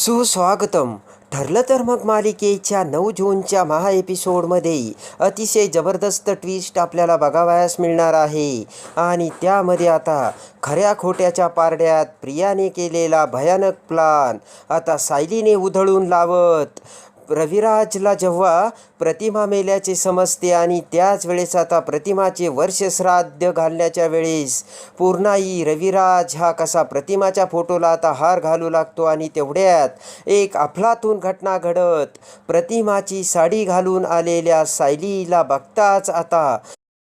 सुस्वागतम. ठरलं तर मग मालिकेच्या नऊ जूनच्या महा एपिसोडमध्ये अतिशय जबरदस्त ट्विस्ट आपल्याला बघावयास मिळणार आहे. आणि त्यामध्ये आता खऱ्या खोट्याच्या पारड्यात प्रियाने केलेला भयानक प्लान आता सायलीने उधळून लावत. रविराजला जेव्हा प्रतिमा मेल्याचे समजते आणि त्याच वेळेस आता प्रतिमाचे वर्षश्राद्ध घालण्याच्या वेळेस पूर्णाई रविराज हा कसा प्रतिमाच्या फोटोला आता हार घालू लागतो आणि तेवढ्यात एक अफलातून घटना घडत प्रतिमाची साडी घालून आलेल्या सायलीला बघताच आता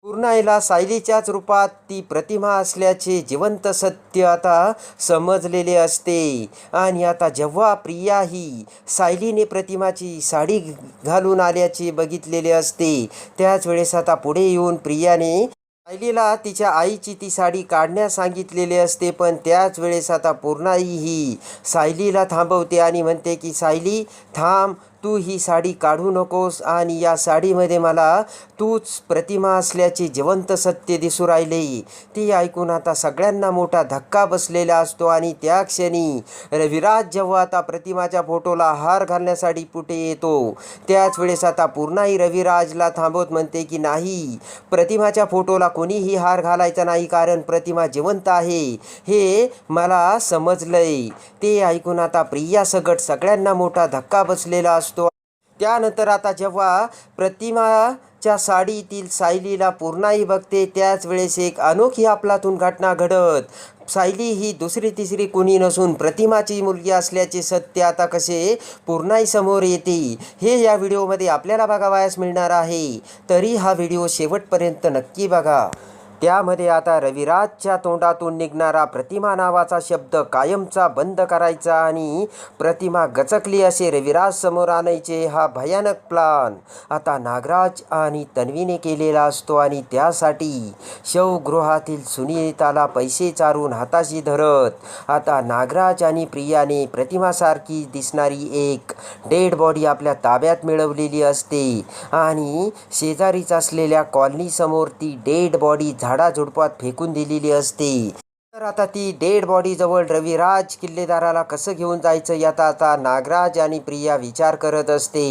पूर्णाईला सायलीच्याच रूपात ती प्रतिमा असल्याचे जिवंत सत्य आता समजलेले असते. आणि आता जेव्हा प्रिया ही सायलीने प्रतिमाची साडी घालून आल्याचे बघितलेले असते त्याच वेळेस आता पुढे येऊन प्रियाने सायलीला तिच्या आईची ती साडी काढण्यास सांगितलेली असते पण त्याच वेळेस आता पूर्णाई ही सायलीला थांबवते आणि म्हणते की सायली थांब तू ही साडी काढू नकोस आणि या साडीमध्ये मला तूच प्रतिमा असल्याचे जिवंत सत्य दिसू राहिले. ती ऐकून आता सगळ्यांना मोठा धक्का बसलेला असतो आणि त्या क्षणी रविराज जेव्हा आता प्रतिमाच्या फोटोला हार घालण्यासाठी पुढे येतो त्याच वेळेस आता पूर्णाही रविराजला थांबवत म्हणते की नाही प्रतिमाच्या फोटोला कोणीही हार घालायचा नाही कारण प्रतिमा जिवंत आहे. हे मला समजलंय. ते ऐकून आता प्रिया सगट सगळ्यांना मोठा धक्का बसलेला असतो. त्यानंतर आता जेव्हा प्रतिमाच्या साडीतील सायलीला पूर्णाई बघते त्याच वेळेस एक अनोखी आपलातून घटना घडत. सायली ही दुसरी तिसरी कुणी नसून प्रतिमाची मुलगी असल्याचे सत्य आता कसे पूर्णाई समोर येते हे या व्हिडिओमध्ये आपल्याला बघावयास मिळणार आहे. तरी हा व्हिडिओ शेवटपर्यंत नक्की बघा. त्यामध्ये आता रविराजच्या तोंडातून निघणारा प्रतिमा नावाचा शब्द कायमचा बंद करायचा आणि प्रतिमा गचकली असे रविराज समोर आणायचे. हा भयानक प्लान आता नागराज आणि तन्वीने केलेला असतो आणि त्यासाठी शवगृहातील सुनीताला पैसे चारून हाताशी धरत आता नागराज आणि प्रियाने प्रतिमासारखी दिसणारी एक डेड बॉडी आपल्या ताब्यात मिळवलेली असते आणि शेजारीच असलेल्या कॉलनीसमोर ती डेड बॉडी झाडाझुडपात फेकून दिलेली असते. तर आता ती डेड बॉडी जवळ रविराज किल्लेदाराला कसं घेऊन जायचं याचा आता नागराज आणि प्रिया विचार करत असते.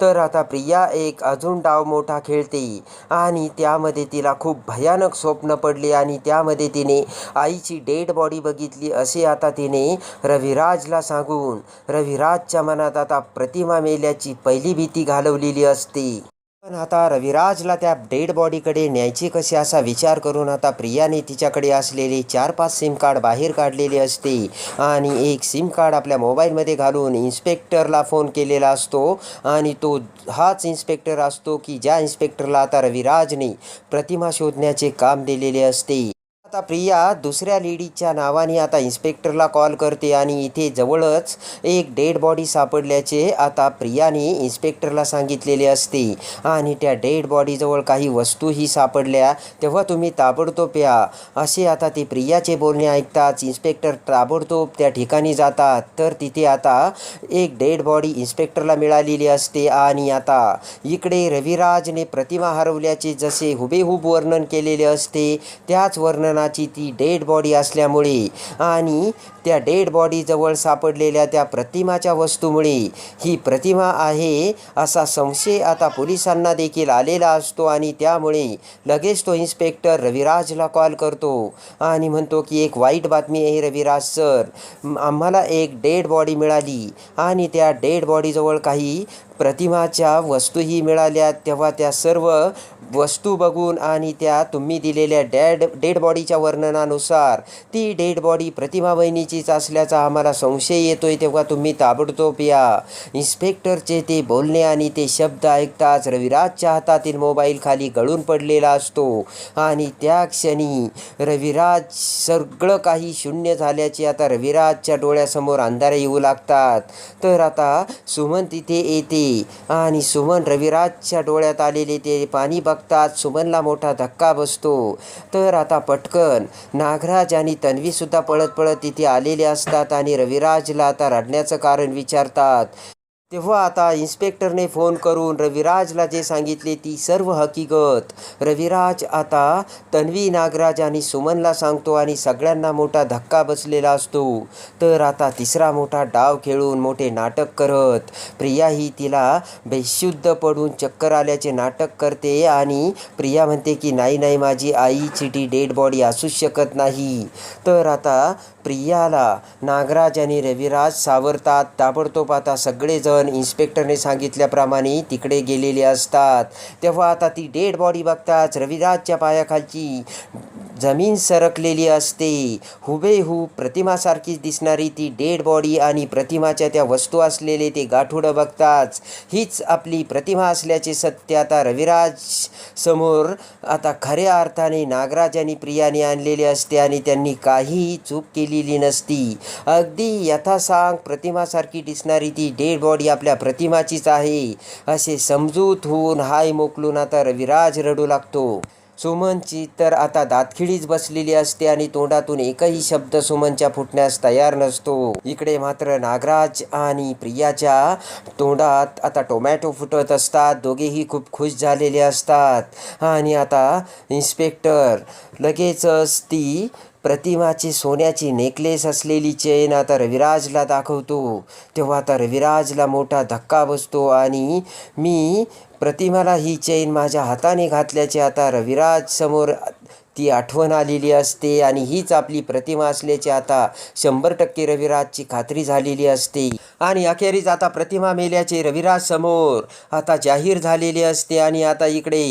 तर आता प्रिया एक अजून डाव मोठा खेळते आणि त्यामध्ये तिला खूप भयानक स्वप्न पडले आणि त्यामध्ये तिने आईची डेड बॉडी बघितली असे आता तिने रविराजला सांगून रविराजच्या मनात आता प्रतिमा मेल्याची पहिली भीती घालवलेली असते. पण आता रविराजला त्या डेड बॉडीकडे न्यायचे कसे असा विचार करून आता प्रियाने तिच्याकडे असलेले चार पाच सिम कार्ड बाहेर काढलेले असते. आणि एक सिम कार्ड आपल्या मोबाईलमध्ये घालून इन्स्पेक्टरला फोन केलेला असतो. आणि तो हाच इन्स्पेक्टर असतो की ज्या इन्स्पेक्टरला आता रविराजने प्रतिमा शोधण्याचे काम दिलेले असते. आता प्रिया दुसऱ्या लेडीच्या नावाने आता इन्स्पेक्टरला कॉल करते आणि इथे जवळच एक डेड बॉडी सापडल्याचे आता प्रियाने इन्स्पेक्टरला सांगितलेले असते. आणि त्या डेड बॉडीजवळ काही वस्तूही सापडल्या. तेव्हा तुम्ही ताबडतोब या. असे आता ते प्रियाचे बोलणे ऐकताच इन्स्पेक्टर ताबडतोब त्या ठिकाणी जातात. तर तिथे आता एक डेड बॉडी इन्स्पेक्टरला मिळालेली असते आणि आता इकडे रविराजने प्रतिमा हरवल्याचे जसे हुबेहूब वर्णन केलेले असते त्याच वर्णना वर्णनाची ती डेड बॉडी असल्यामुळे आणि त्या डेड बॉडीजवळ सापडलेल्या त्या प्रतिमाच्या वस्तूमुळे ही प्रतिमा आहे असा संशय आता पोलिसांना देखील आलेला असतो आणि त्यामुळे लगेच तो इन्स्पेक्टर रविराजला कॉल करतो आणि म्हणतो की एक वाईट बातमी आहे रविराज सर आम्हाला एक डेड बॉडी मिळाली आणि त्या डेड बॉडीजवळ काही प्रतिमाच्या वस्तूही मिळाल्या. तेव्हा त्या सर्व वस्तू बघून आणि त्या तुम्ही दिलेल्या डॅड डेड बॉडीच्या वर्णनानुसार ती डेड बॉडी प्रतिमा बहिणीचीच असल्याचा आम्हाला संशय येतोय तेव्हा तुम्ही ताबडतोब या. इन्स्पेक्टरचे ते बोलणे आणि ते शब्द ऐकताच रविराजच्या हातातील मोबाईल खाली गळून पडलेला असतो. आणि त्या क्षणी रविराज सगळं काही शून्य झाल्याचे आता रविराजच्या डोळ्यासमोर अंधारे येऊ लागतात. तर आता सुमन तिथे येते. आणि सुमन रविराजच्या डोळ्यात आलेले ते पाणी बघतात. सुमनला मोठा धक्का बसतो. तर आता पटकन नागराज आणि तन्वीसुद्धा पळत पळत तिथे आलेले असतात आणि रविराजला आता रडण्याचं कारण विचारतात. तेव्हा आता इन्स्पेक्टरने फोन करून रविराजला जे सांगितले ती सर्व हकीकत. रविराज आता तन्वी नागराज आणि सुमनला सांगतो आणि सगळ्यांना मोठा धक्का बसलेला असतो. तर आता तिसरा मोठा डाव खेळून मोठे नाटक करत. प्रिया ही तिला बेशुद्ध पडून चक्कर आल्याचे नाटक करते आणि प्रिया म्हणते की नाही नाही माझी आईची ती डेड बॉडी असूच शकत नाही. तर आता प्रियाला नागराज आणि रविराज सावरतात. ताबडतोब आता सगळेजण इन्स्पेक्टरने सांगितल्याप्रमाणे तिकडे गेलेले असतात. तेव्हा आता ती डेड बॉडी बघताच रविराजच्या पायाखालची जमीन सरकलेली असते. हुबेहूब प्रतिमासारखीच दिसणारी ती डेड बॉडी आणि प्रतिमाच्या त्या वस्तू असलेले ते गाठोडं बघताच हीच आपली प्रतिमा असल्याचे सत्य आता रविराज समोर आता खऱ्या अर्थाने नागराज आणि प्रियाने आणलेले असते आणि त्यांनी काहीही चूक केली केलेली नसती. अगदी यथासांग प्रतिमासारखी दिसणारी ती डेड बॉडी आपल्या प्रतिमाचीच आहे. असे समजूत होऊन हाय मोकलून आता रविराज रडू लागतो. सुमनची तर आता दातखिळीच बसलेली असते आणि तोंडातून एकही शब्द सुमनच्या फुटण्यास तयार नसतो. इकडे मात्र नागराज आणि प्रियाच्या तोंडात आता टोमॅटो फुटत असतात. दोघेही खूप खुश झालेले असतात. आणि आता इन्स्पेक्टर लगेचच ती प्रतिमाची सोन्याची नेकलेस असलेली चेन आता रविराजला दाखवतो. तेव्हा आता रविराजला मोठा धक्का बसतो आणि मी प्रतिमाला ही चेन माझ्या हाताने घातल्याचे आता रविराज समोर ती आठवण आलेली असते आणि हीच आपली प्रतिमा असल्याची आता शंभर टक्के रविराजची खात्री झालेली असते. आणि अखेरीस आता प्रतिमा मेल्याचे रविराज समोर आता जाहीर झालेले असते आणि आता इकडे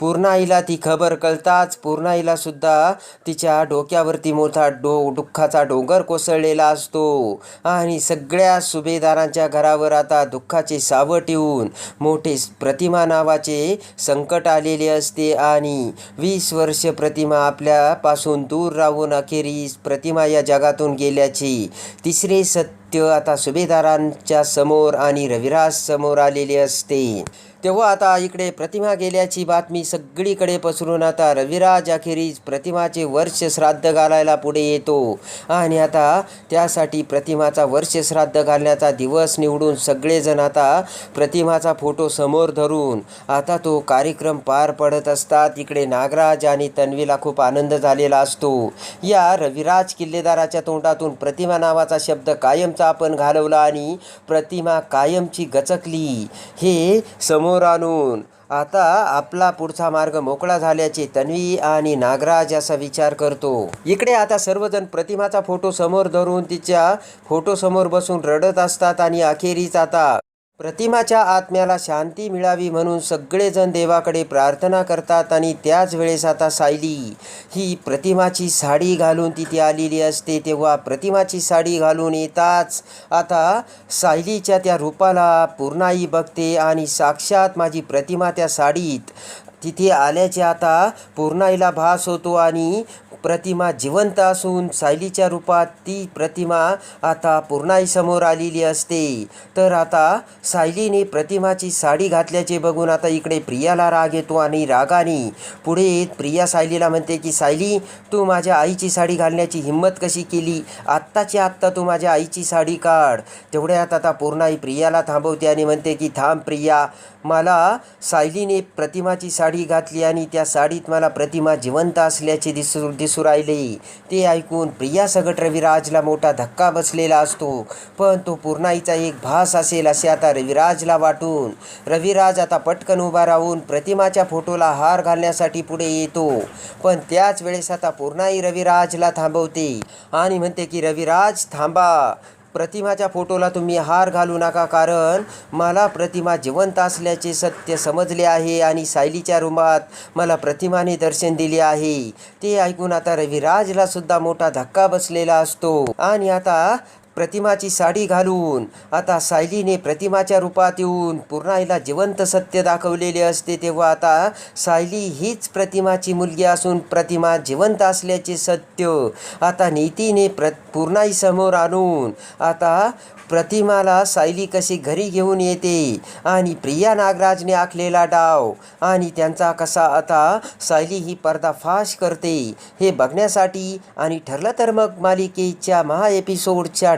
पूर्णाईला ती खबर कळताच पूर्णाईला सुद्धा तिच्या डोक्यावरती मोठा डो दुःखाचा डोंगर कोसळलेला असतो. आणि सगळ्या सुभेदारांच्या घरावर आता दुःखाचे सावट येऊन मोठे प्रतिमा नावाचे संकट आलेले असते आणि वीस वर्ष प्रतिमा आपल्यापासून दूर राहून अखेरीस प्रतिमा या जगातून गेल्याची तिसरे सत्य आता सुभेदारांच्या समोर आणि रविराज समोर आलेले असते. तेव्हा आता इकडे प्रतिमा गेल्याची बातमी सगळीकडे पसरून आता रविराज अखेरीस प्रतिमाचे वर्ष श्राद्ध घालायला पुढे येतो. आणि आता त्यासाठी प्रतिमाचा वर्ष श्राद्ध घालण्याचा दिवस निवडून सगळेजण आता प्रतिमाचा फोटो समोर धरून आता तो कार्यक्रम पार पडत असतात. इकडे नागराज आणि तन्वीला खूप आनंद झालेला असतो. या रविराज किल्लेदाराच्या तोंडातून प्रतिमा नावाचा शब्द कायम आपण घालवला आणि प्रतिमा कायमची गचकली. हे समोर आणून आता आपला पुढचा मार्ग मोकळा झाल्याचे तन्वी आणि नागराज असा विचार करतो. इकडे आता सर्वजण प्रतिमाचा फोटो समोर धरून तिच्या फोटो समोर बसून रडत असतात आणि अखेरीच आता प्रतिमाच्या आत्म्याला शांती मिळावी म्हणून सगळेजण देवाकडे प्रार्थना करतात आणि त्याच वेळेस आता सायली ही प्रतिमाची साडी घालून तिथे आलेली असते. तेव्हा प्रतिमाची साडी घालून येताच आता सायलीच्या त्या रूपाला पूर्णाई बघते आणि साक्षात माझी प्रतिमा त्या साडीत तिथे आल्याचे आता पूर्णाईला भास होतो आणि प्रतिमा जिवंत असून सायलीच्या रूपात ती प्रतिमा आता पूर्णाईसमोर आलेली असते. तर आता सायलीने प्रतिमाची साडी घातल्याचे बघून आता इकडे प्रियाला राग येतो आणि रागाने पुढे येत प्रिया सायलीला म्हणते की सायली तू माझ्या आईची साडी घालण्याची हिंमत कशी केली? आत्ताची आत्ता तू माझ्या आईची साडी काढ. तेवढ्यात आता पूर्णाई प्रियाला थांबवते आणि म्हणते की थांब प्रिया मला सायलीने प्रतिमाची साडी घातली आणि त्या साडीत मला प्रतिमा जिवंत असल्याचे दिसू दिसू राहिले. ते ऐकून प्रिया सगट रविराजला मोठा धक्का बसलेला असतो. पण तो पूर्णाईचा एक भास असेल असे आता रविराजला वाटून. रविराज आता पटकन उभा राहून प्रतिमाच्या फोटोला हार घालण्यासाठी पुढे येतो. पण त्याच वेळेस आता पूर्णाई रविराजला थांबवते आणि म्हणते की रविराज थांबा. प्रतिमाच्या फोटोला तुम्ही हार घालू नका कारण मला प्रतिमा जिवंत असल्याचे सत्य समजले आहे आणि सायलीच्या रूमात मला प्रतिमाने दर्शन दिले आहे. ते ऐकून आता रविराजला सुद्धा मोठा धक्का बसलेला असतो. आणि आता प्रतिमाची साडी घालून आता सायलीने प्रतिमाच्या रूपात येऊन पूर्णाईला जिवंत सत्य दाखवलेले असते तेव्हा आता सायली हीच प्रतिमाची मुलगी असून प्रतिमा जिवंत असल्याचे सत्य. आता नीतीने प्र पूर्णाई समोर आणून आता प्रतिमाला सायली कशी घरी घेऊन येते आणि प्रिया नागराजने आखलेला डाव आणि त्यांचा कसा आता सायली ही पर्दाफाश करते हे बघण्यासाठी आणि ठरलं तर मग मालिकेच्या महा एपिसोडच्या